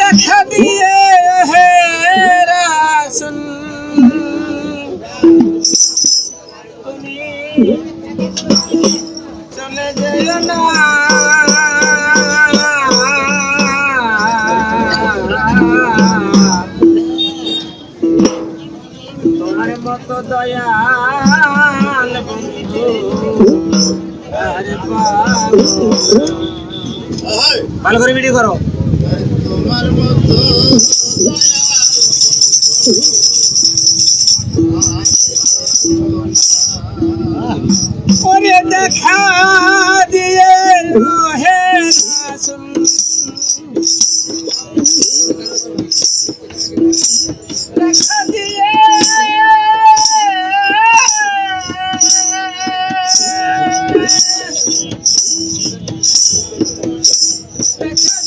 দেখা দিয়ে হে রাসুল। চলে যেও না। তোমার মতো দয়াল বন্ধু আর পাবো ভালো করে ভিডিও করো। দেখা দিয়ে দেখা দিয়ে দেখা দিয়ে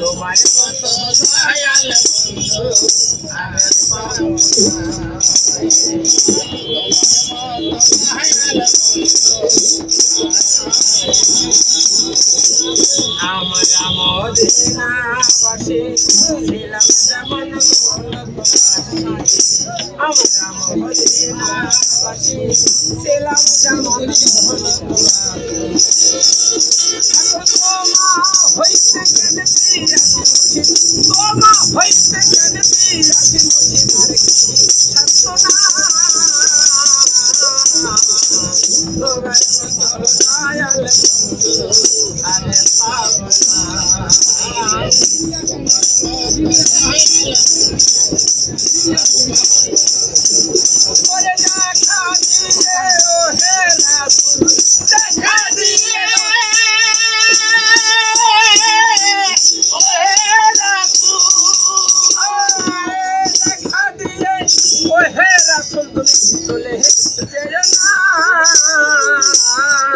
তোমার মতো দয়াল বন্ধু আমার মদিনা বাসে ছিলাম যেমন আমরা মদিনা বাসে ছিলাম যেমন তোমা সান্তনা তোমার